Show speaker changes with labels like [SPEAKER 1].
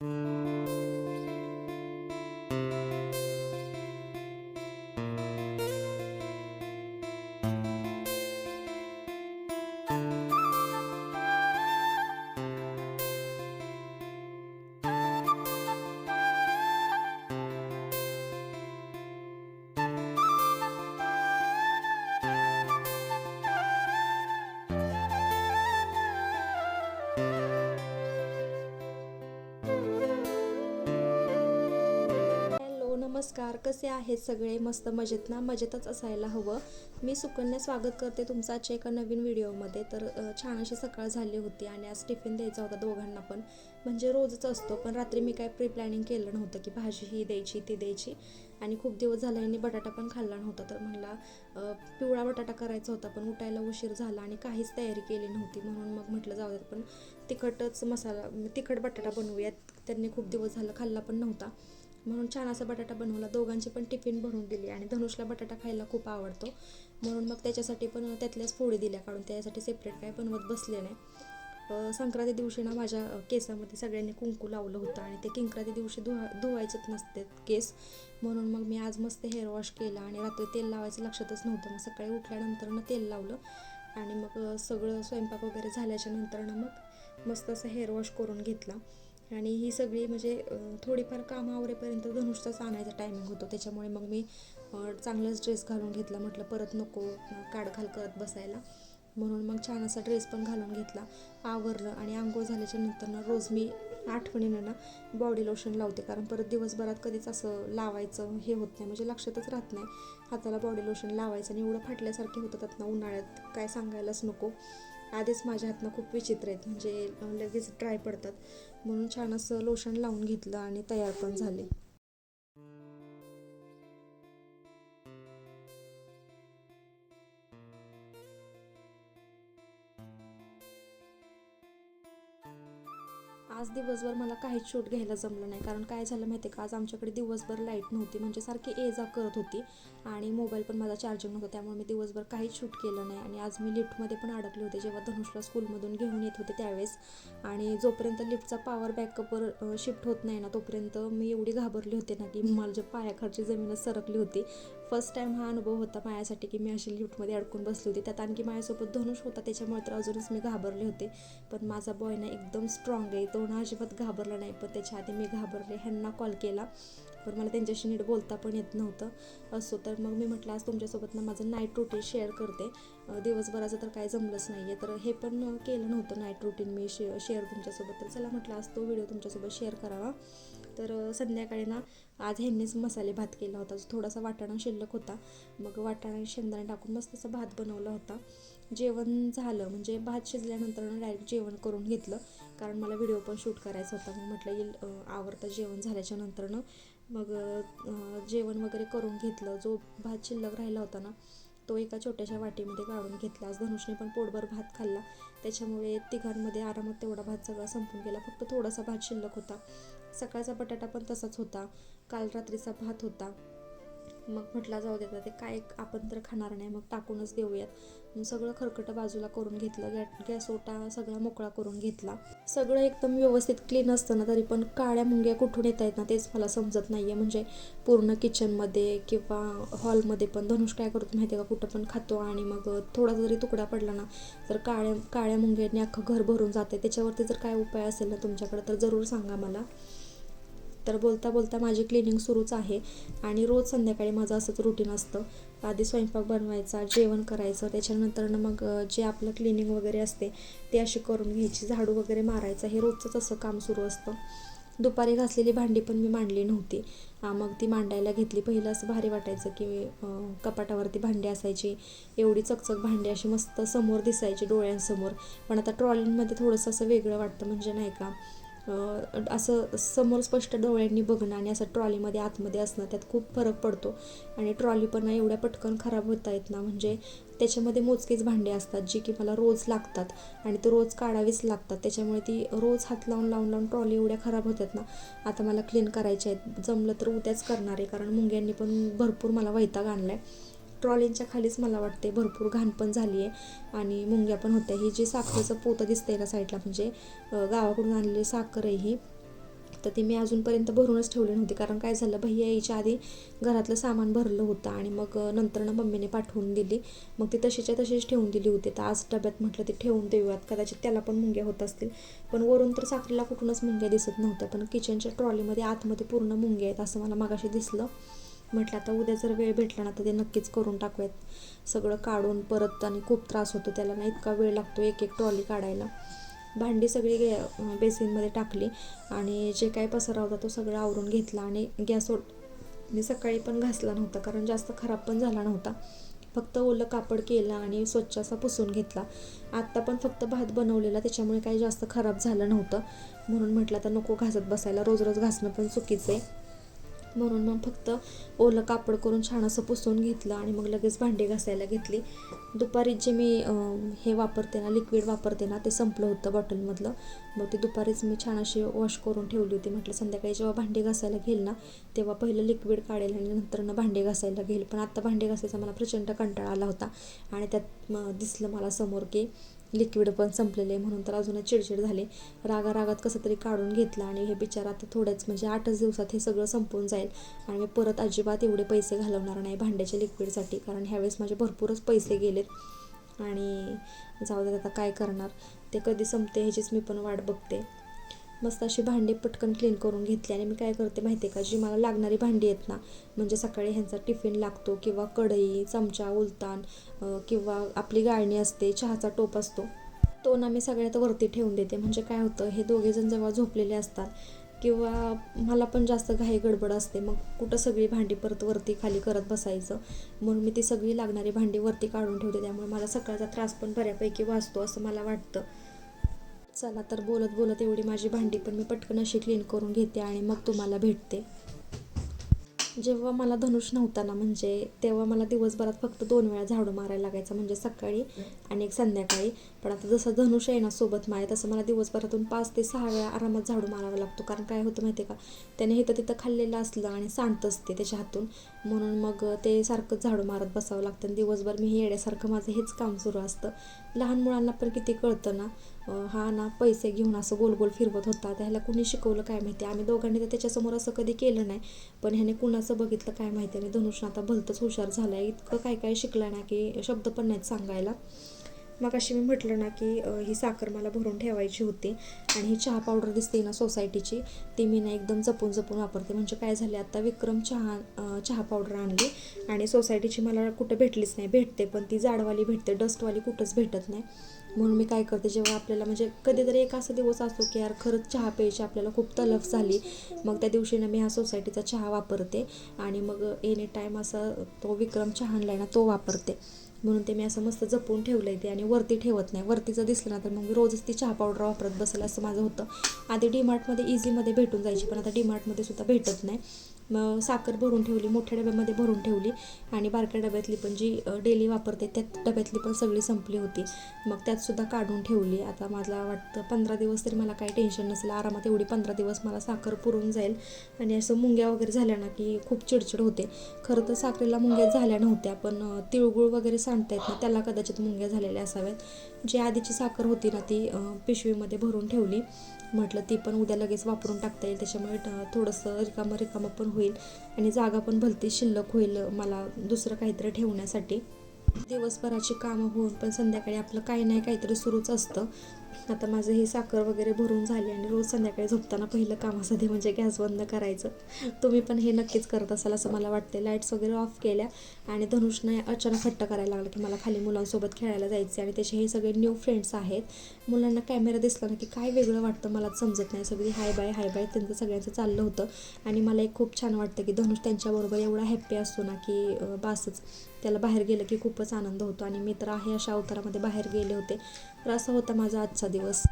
[SPEAKER 1] Música नमस्कार कसे आहेत सगळे? मस्त मजेत ना? मजेतच असायला हवं. मी सुकन्या स्वागत करते तुमचा आजच्या एका नवीन व्हिडिओमध्ये. तर छान अशी सकाळ झाली होती आणि आज टिफिन द्यायचा होता दोघांना पण. म्हणजे रोजच असतो पण रात्री मी काय प्री प्लॅनिंग केलं नव्हतं की भाजी ही द्यायची ती द्यायची. आणि खूप दिवस झाला यांनी बटाटा पण खाल्ला नव्हता. तर म्हणला पिवळा बटाटा करायचा होता पण उठायला उशीर झाला आणि काहीच तयारी केली नव्हती. म्हणून मग म्हटलं जाऊ द्यात पण तिखटच मसाला तिखट बटाटा बनवूयात. त्यांनी खूप दिवस झालं खाल्ला पण नव्हता. म्हणून छान असा बटाटा बनवला. दोघांचे पण टिफिन भरून दिली आणि धनुषला बटाटा खायला खूप आवडतो. म्हणून मग त्याच्यासाठी पण त्यातल्याच फोडी दिल्या काढून त्याच्यासाठी सेपरेट काय बनवत बसले नाही. संक्रांती दिवशी ना माझ्या केसामध्ये सगळ्यांनी कुंकू लावलं होतं आणि ते किंक्रांती दिवशी धुवा धुवायचंच नसते केस. म्हणून मग मी आज मस्त हेअर वॉश केला आणि रात्री तेल लावायचं लक्षातच नव्हतं. मग सकाळी उठल्यानंतर ना तेल लावलं आणि मग सगळं स्वयंपाक वगैरे झाल्याच्यानंतर ना मग मस्त असं हेअर वॉश करून घेतला. आणि ही सगळी म्हणजे थोडीफार कामं आवरेपर्यंत धनुषचाच आणायचा टायमिंग होतो. त्याच्यामुळे मग मी चांगलाच ड्रेस घालून घेतला. म्हटलं परत नको अ, करत बसायला. म्हणून मग छान असा ड्रेस पण घालून घेतला. आवरलं आणि आंघोळ झाल्याच्यानंतर ना रोज मी आठवणीनं ना बॉडी लोशन लावते. कारण परत दिवसभरात कधीच असं लावायचं हे होत नाही. म्हणजे लक्षातच राहत नाही. हाताला बॉडी लोशन लावायचं आणि एवढं फाटल्यासारखे होतात ना उन्हाळ्यात. काय सांगायलाच नको. आधीच माझ्या हातनं खूप विचित्र आहेत. म्हणजे लगेच ड्राय पडतात. म्हणून छान असं लोशन लावून घेतलं आणि तयार पण झाले. आज दिवसभर मला काहीच शूट घ्यायला जमलं नाही. कारण काय झालं माहिती आहे का? आज आमच्याकडे दिवसभर लाइट नव्हती. म्हणजे सारखी ए जा करत होती. आणि मोबाईल पण माझा चार्जिंग नव्हता. त्यामुळे मी दिवसभर काहीच शूट केलं नाही. आणि आज मी लिफ्टमध्ये पण अडकले होते. जेव्हा धनुषला स्कूलमधून घेऊन येत होते त्यावेळेस. आणि जोपर्यंत लिफ्टचा पॉवर बॅकअपवर शिफ्ट होत नाही ना तोपर्यंत मी एवढी घाबरली होते ना की माझ्या पायाखालची जमीनच सरकली होती. फर्स्ट टाईम हा अनुभव होता माझ्यासाठी की मी अशी लिफ्टमध्ये अडकून बसली होती. त्यात आणखी माझ्यासोबत धनुष होता त्याच्यामुळे तर अजूनच मी घाबरले होते. पण माझा बॉय ना एकदम स्ट्रॉंग आहे. तो ना अजिबात घाबरला नाही. पण त्याच्या आधी मी घाबरले. ह्यांना कॉल केला. पण मला त्यांच्याशी नीट बोलता पण येत नव्हतं. असो तर मग मी म्हटलं आज तुमच्यासोबत ना माझं नाईट रुटीन शेअर करते. दिवसभराचं तर काय जमलंच नाही आहे तर हे पण केलं नव्हतं नाईट रुटीन मी शे शेअर तुमच्यासोबत. तर चला म्हटलं आज तो व्हिडिओ तुमच्यासोबत शेअर करावा. तर संध्याकाळी ना आज ह्यांनीच मसाले भात केला होता. थोडासा वाटाणा शिल्लक होता. मग वाटाणा आणि शेंगदाणे टाकून मस्त असा भात बनवला होता. जेवण झालं. म्हणजे भात शिजल्यानंतर डायरेक्ट जेवण करून घेतलं. कारण मला व्हिडिओ पण शूट करायचा होता. मग म्हटलं येईल आवडतं जेवण झाल्याच्या नंतरनं मग जेवण वगैरे करून घेतलं. जो भात शिल्लक राहिला होता ना तो एका छोट्याशा वाटीमध्ये काढून घेतला. आज धनुषने पण पोटभर भात खाल्ला. त्याच्यामुळे तिघांमध्ये आरामात तेवढा भात सगळा संपून गेला. फक्त थोडासा भात शिल्लक होता. सकाळचा बटाटा पण तसाच होता. काल रात्रीचा भात होता. मग म्हटलं जाऊ देता ते काय आपण तर खाणार नाही मग टाकूनच देऊयात. मग सगळं खरकटं बाजूला करून घेतलं गॅ गॅस ओटा सगळा मोकळा करून घेतला. सगळं एकदम व्यवस्थित क्लीन असतं ना तरी पण काळ्या मुंग्या कुठून येत आहेत ना तेच मला समजत नाही आहे म्हणजे पूर्ण किचनमध्ये किंवा हॉलमध्ये पण धनुष काय करतो माहिती आहे का? कुठं पण खातो आणि मग थोडा जरी तुकडा पडला ना तर काळ्या काळ्या मुंग्यांनी अख्खं घर भरून जाते त्याच्यावरती जर काय उपाय असेल ना तुमच्याकडे तर जरूर सांगा मला. तर बोलता बोलता माझी क्लिनिंग सुरूच आहे. आणि रोज संध्याकाळी माझं असंच रुटीन असतं. आधी स्वयंपाक बनवायचा जेवण करायचं त्याच्यानंतरनं मग जे आपलं क्लिनिंग वगैरे असते ते अशी करून घ्यायची. झाडू वगैरे मारायचं हे रोजचंच असं काम सुरू असतं. दुपारी घासलेली भांडी पण मी मांडली नव्हती. मग ती मांडायला घेतली. पहिलं असं भारी वाटायचं की कपाटावरती भांडी असायची. एवढी चकचक भांडी अशी मस्त समोर दिसायची डोळ्यांसमोर. पण आता ट्रॉलींमध्ये थोडंसं असं वेगळं वाटतं म्हणजे नाही का? असं समोर स्पष्ट डोळ्यांनी बघणं आणि असं ट्रॉलीमध्ये आतमध्ये असणं त्यात खूप फरक पडतो. आणि ट्रॉली पण एवढ्या पटकन खराब होता येत ना म्हणजे त्याच्यामध्ये मोजकेच भांडे असतात जी की मला रोज लागतात. आणि ते रोज काढावीच लागतात. त्याच्यामुळे ती रोज हात लावून लावून लावून ट्रॉली एवढ्या खराब होतात ना आता मला क्लीन करायच्या आहेत. जमलं तर उद्याच करणार आहे कारण मुंग्यांनी पण भरपूर मला वैताग आणला आहे ट्रॉलींच्या खालीच मला वाटते भरपूर घाण पण झाली आहे आणि मुंग्या पण होत्या. ही जी साखरेचं पोतं दिसतंय ना साईडला म्हणजे गावाकडून आणलेली साखर आहे ही तर ती मी अजूनपर्यंत भरूनच ठेवली नव्हती. कारण काय झालं भैया यायच्या आधी घरातलं सामान भरलं होतं आणि मग नंतरनं मम्मीने पाठवून दिली. मग ती तशीच्या तशीच ठेवून दिली होती. तर आज डब्यात म्हटलं ती ठेवून देऊयात. कदाचित त्याला पण मुंग्या होत असतील. पण वरून तर साखरेला कुठूनच मुंग्या दिसत नव्हत्या. पण किचनच्या ट्रॉलीमध्ये आतमध्ये पूर्ण मुंग्या आहेत असं मला मागाशी दिसलं. म्हटलं आता उद्या जर वेळ भेटला ना तर ते नक्कीच करून टाकूयात. सगळं काढून परत आणि खूप त्रास होतो त्याला ना इतका वेळ लागतो एक एक ट्रॉली काढायला. भांडी सगळी गे बेसिनमध्ये टाकली आणि जे काही पसारा होता तो सगळा आवरून घेतला आणि गॅस मी सकाळी पण घासला नव्हता कारण जास्त खराब पण झाला नव्हता. फक्त ओलं कापड केलं आणि स्वच्छ असा पुसून घेतला. आत्ता पण फक्त भात बनवलेला त्याच्यामुळे काही जास्त खराब झालं नव्हतं. म्हणून म्हटलं आता नको घासत बसायला रोज रोज घासणं पण चुकीचं आहे. म्हणून मग फक्त ओलं कापड करून छान असं पुसून घेतलं आणि मग लगेच भांडी घासायला घेतली. दुपारी जे मी हे वापरते ना लिक्विड वापरते ना ते संपलं होतं बॉटलमधलं मग ते दुपारीच मी छान अशी वॉश करून ठेवली होती. म्हटलं संध्याकाळी जेव्हा भांडी घासायला घेईल ना तेव्हा पहिलं लिक्विड काढेल आणि नंतर ना भांडी घासायला घेईल. पण आत्ता भांडी घासायचा मला प्रचंड कंटाळा आला होता आणि त्यात दिसलं मला समोर की लिक्विड पण संपलेले म्हणून तर अजूनच चिडचिड झाले. रागा रागात कसं तरी काढून घेतलं आणि हे बिचार आता थोड्याच म्हणजे आठच दिवसात हे सगळं संपून जाईल. आणि मी परत अजिबात एवढे पैसे घालवणार नाही भांड्याच्या लिक्विडसाठी कारण ह्यावेळेस माझे भरपूरच पैसे गेलेत. आणि जाऊ देत आता काय करणार. ते कधी संपते ह्याचीच मी पण वाट बघते. मस्त अशी भांडी पटकन क्लीन करून घेतली आणि मी काय करते माहिती आहे का जी मला लागणारी भांडी आहेत ना म्हणजे सकाळी ह्यांचा टिफिन लागतो किंवा कढई चमचा उलतान किंवा आपली गाळणी असते चहाचा टोप असतो तो ना मी सगळ्यात वरती ठेवून देते. म्हणजे काय होतं हे दोघेजण जेव्हा झोपलेले असतात किंवा मला पण जास्त घाई गडबड असते मग कुठं सगळी भांडी परत वरती खाली करत बसायचं. म्हणून मी ती सगळी लागणारी भांडी वरती काढून ठेवते त्यामुळे मला सकाळचा त्रास पण बऱ्यापैकी वाचतो असं मला वाटतं. चला तर बोलत बोलत एवढी माझी भांडी पण मी पटकन अशी क्लीन करून घेते आणि मग तुम्हाला भेटते. जेव्हा मला धनुष नव्हता ना म्हणजे तेव्हा मला दिवसभरात फक्त दोन वेळा झाडू मारायला लागायचा म्हणजे सकाळी आणि एक संध्याकाळी. पण आता जसं धनुष आहे ना सोबत माझ्या तसं मला दिवसभरातून पाच ते सहा वेळा आरामात झाडू मारावा लागतो. कारण काय होतं माहिती आहे का? त्याने इथं तिथं खाल्लेलं असलं आणि सांडत असते त्याच्या हातून. म्हणून मग ते सारखं झाडू मारत बसावं लागतं आणि दिवसभर मी येण्यासारखं माझं हेच काम सुरू असतं. लहान मुलांना पण किती कळतं ना? हा ना पैसे घेऊन असं गोल गोल फिरवत होता. त्याला कुणी शिकवलं काय माहिती? आम्ही दोघांनी तर त्याच्यासमोर असं कधी केलं नाही. पण ह्याने कुणाचं बघितलं काय माहिती? आणि धनुषनं आता भलतंच हुशार झाला आहे इतकं काय काय शिकलं ना की शब्द पण नाहीत सांगायला. मग अशी मी म्हटलं ना की ही साखर मला भरून ठेवायची होती आणि ही चहा पावडर दिसते ना सोसायटीची ती मी ना एकदम जपून जपून वापरते. म्हणजे काय झाले आता विक्रम चहा चहा पावडर आणली आणि सोसायटीची मला कुठं भेटलीच नाही. भेटते पण ती जाडवाली भेटते डस्टवाली कुठंच भेटत नाही. म्हणून मी काय करते जेव्हा आपल्याला म्हणजे कधीतरी एक असा दिवस असतो की यार खरंच चहा प्यायची आपल्याला खूप तलफ झाली मग त्या दिवशी ना मी हा सोसायटीचा चहा वापरते आणि मग एनी टाईम असा तो विक्रम चहा आणलाय ना तो वापरते. म्हणून ते मी असं मस्त जपून ठेवलं आहे ते आणि वरती ठेवत नाही. वरती जर दिसलं ना तर मग मी रोजच ती चहा पावडर वापरत बसेल असं माझं होतं. आधी डीमार्टमध्ये इझीमध्ये भेटून जायची पण आता डीमार्टमध्ये सुद्धा भेटत नाही. मग साखर भरून ठेवली मोठ्या डब्यामध्ये भरून ठेवली. आणि बारक्या डब्यातली पण जी डेली वापरते त्यात डब्यातली पण सगळी संपली होती. मग त्यातसुद्धा काढून ठेवली. आता मला वाटतं पंधरा दिवस तरी मला काही टेन्शन नसेल. आरामात एवढी पंधरा दिवस मला साखर पुरून जाईल. आणि असं मुंग्या वगैरे झाल्या ना की खूप चिडचिड होते. खरं तर साखरेला मुंग्या झाल्या नव्हत्या पण तिळगुळ वगैरे सांडता येत ना त्याला कदाचित मुंग्या झालेल्या असाव्यात. जी आधीची साखर होती ना ती पिशवीमध्ये भरून ठेवली. म्हटलं ती पण उद्या लगेच वापरून टाकता येईल त्याच्यामुळे थोडंसं रिकामं रिकामं पण होईल आणि जागा पण भलती शिल्लक होईल मला दुसरं काहीतरी ठेवण्यासाठी. दिवसभराची कामं होऊन पण संध्याकाळी आपलं काही नाही काहीतरी सुरूच असतं. आता माझं हे साखर वगैरे भरून झाली आणि रोज संध्याकाळी झोपताना पहिलं काम असं ते म्हणजे गॅस बंद करायचं. तुम्ही पण हे नक्कीच करत असाल असं मला वाटते लाईट्स वगैरे ऑफ केल्या आणि धनुषने अचानक हट्ट करायला लागला की मला खाली मुलांसोबत खेळायला जायचे आणि त्याचे हे सगळे न्यू फ्रेंड्स आहेत. मुलांना कॅमेरा दिसला ना की काय वेगळं वाटतं मला समजत नाही. सगळी हाय बाय हाय बाय त्यांचं सगळ्यांचं चाललं होतं. आणि मला एक खूप छान वाटतं की धनुष त्यांच्याबरोबर एवढा हॅप्पी असतो ना की बासच. त्याला बाहेर गेलं की खूपच आनंद होतो. आणि मी तर आहे अशा अवतारामध्ये बाहेर गेले होते. तर असा होता माझा आजचा दिवस.